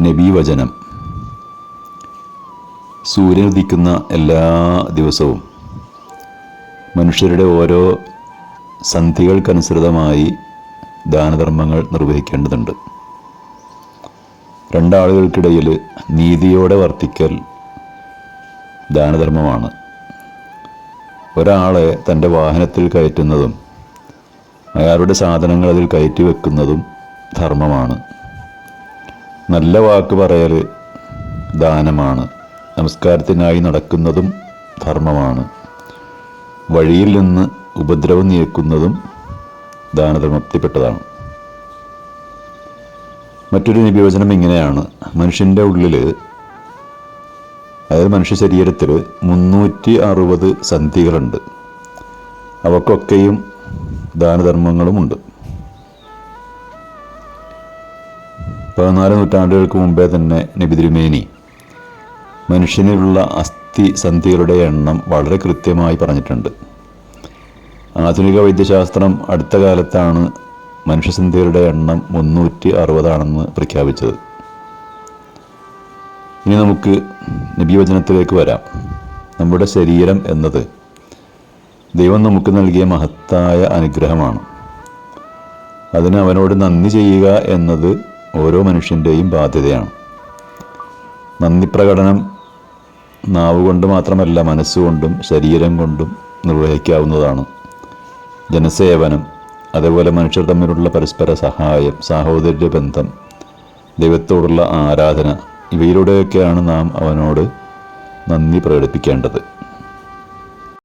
നബീവചനം. സൂര്യൻ ഉദിക്കുന്ന എല്ലാ ദിവസവും മനുഷ്യരുടെ ഓരോ സന്ധികൾക്കനുസൃതമായി ദാനധർമ്മങ്ങൾ നിർവഹിക്കേണ്ടതുണ്ട്. രണ്ടാളുകൾക്കിടയിൽ നീതിയോടെ വർത്തിക്കൽ ദാനധർമ്മമാണ്. ഒരാളെ തന്റെ വാഹനത്തിൽ കയറ്റുന്നതും അയാളുടെ സാധനങ്ങൾ അതിൽ കയറ്റി വെക്കുന്നതും ധർമ്മമാണ്. നല്ല വാക്ക് പറയൽ ദാനമാണ്. നമസ്കാരത്തിനായി നടക്കുന്നതും ധർമ്മമാണ്. വഴിയിൽ നിന്ന് ഉപദ്രവം നീക്കുന്നതും ദാനധർമ്മത്തിൽപ്പെട്ടതാണ് മറ്റൊരു നിവചനം ഇങ്ങനെയാണ്. മനുഷ്യന്റെ ഉള്ളിൽ അതായത് മനുഷ്യ ശരീരത്തിൽ മുന്നൂറ്റി അറുപത് സന്ധികളുണ്ട്. അവക്കൊക്കെയും ദാനധർമ്മങ്ങളുമുണ്ട്. പതിനാല് നൂറ്റാണ്ടുകൾക്ക് മുമ്പേ തന്നെ നിബിതിരുമേനി. മനുഷ്യനിലുള്ള അസ്ഥി സന്ധികളുടെ എണ്ണം വളരെ കൃത്യമായി പറഞ്ഞിട്ടുണ്ട്. ആധുനിക വൈദ്യശാസ്ത്രം അടുത്ത കാലത്താണ് മനുഷ്യസന്ധികളുടെ എണ്ണം മുന്നൂറ്റി അറുപതാണെന്ന് പ്രഖ്യാപിച്ചത്. ഇനി നമുക്ക് നബിവചനത്തിലേക്ക് വരാം. നമ്മുടെ ശരീരം എന്നത് ദൈവം നമുക്ക് നൽകിയ മഹത്തായ അനുഗ്രഹമാണ്. അതിന് അവനോട് നന്ദി ചെയ്യുക എന്നത് ഓരോ മനുഷ്യന്റെയും ബാധ്യതയാണ്. നന്ദി പ്രകടനം നാവ് കൊണ്ട് മാത്രമല്ല മനസ്സുകൊണ്ടും ശരീരം കൊണ്ടും നിർവഹിക്കാവുന്നതാണ്. ജനസേവനം അതേപോലെ മനുഷ്യർ തമ്മിലുള്ള പരസ്പര സഹായം സാഹോദര്യ ബന്ധം ദൈവത്തോടുള്ള ആരാധന ഇവയിലൂടെയൊക്കെയാണ് നാം അവനോട് നന്ദി പ്രകടിപ്പിക്കേണ്ടത്.